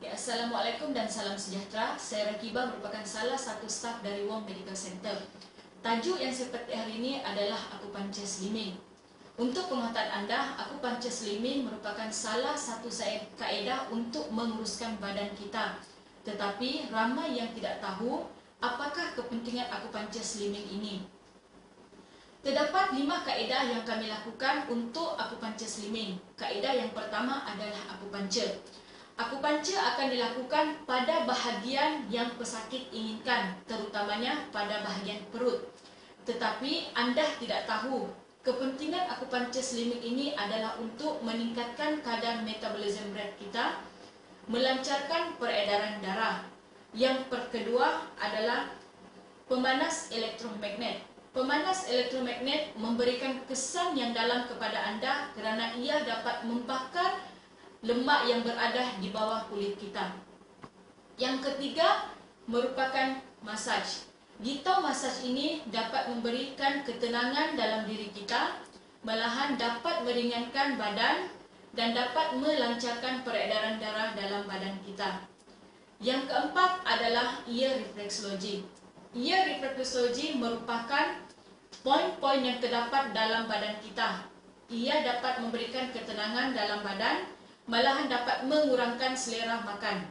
Ya, Assalamualaikum dan salam sejahtera. Saya Rakiba merupakan salah satu staf dari Wong Medical Center. Tajuk yang saya petik hari ini adalah akupuncture slimming. Untuk penguatan anda, akupuncture slimming merupakan salah satu kaedah untuk menguruskan badan kita. Tetapi ramai yang tidak tahu apakah kepentingan akupuncture slimming ini. Terdapat lima kaedah yang kami lakukan untuk akupuncture slimming. Kaedah yang pertama adalah akupuncture. Akupuncture akan dilakukan pada bahagian yang pesakit inginkan, terutamanya pada bahagian perut. Tetapi anda tidak tahu, kepentingan akupuncture slimming ini adalah untuk meningkatkan kadar metabolisme berat kita, melancarkan peredaran darah. Yang kedua adalah pemanas elektromagnet. Pemanas elektromagnet memberikan kesan yang dalam kepada anda kerana ia dapat membakar lemak yang berada di bawah kulit kita. Yang ketiga merupakan masaj. Gitau masaj ini dapat memberikan ketenangan dalam diri kita, malahan dapat meringankan badan dan dapat melancarkan peredaran darah dalam badan kita. Yang keempat adalah ear reflexology. Ear reflexology merupakan poin-poin yang terdapat dalam badan kita. Ia dapat memberikan ketenangan dalam badan malahan dapat mengurangkan selera makan.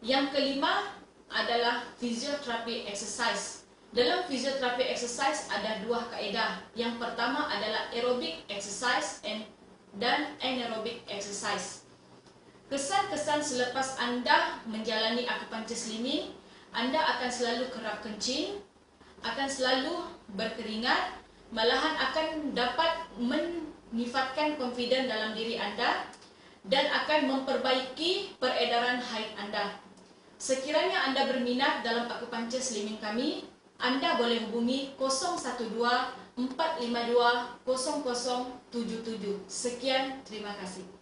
Yang kelima adalah fisioterapi exercise. Dalam fisioterapi exercise ada dua kaedah. Yang pertama adalah aerobic exercise dan anaerobic exercise. Kesan-kesan selepas anda menjalani akupuncture slimming, anda akan selalu kerap kencing, akan selalu berkeringat, malahan akan dapat men menyifatkan confident dalam diri anda dan akan memperbaiki peredaran haid anda. Sekiranya anda berminat dalam akupuncture slimming kami, anda boleh hubungi 012 452 0077. Sekian, terima kasih.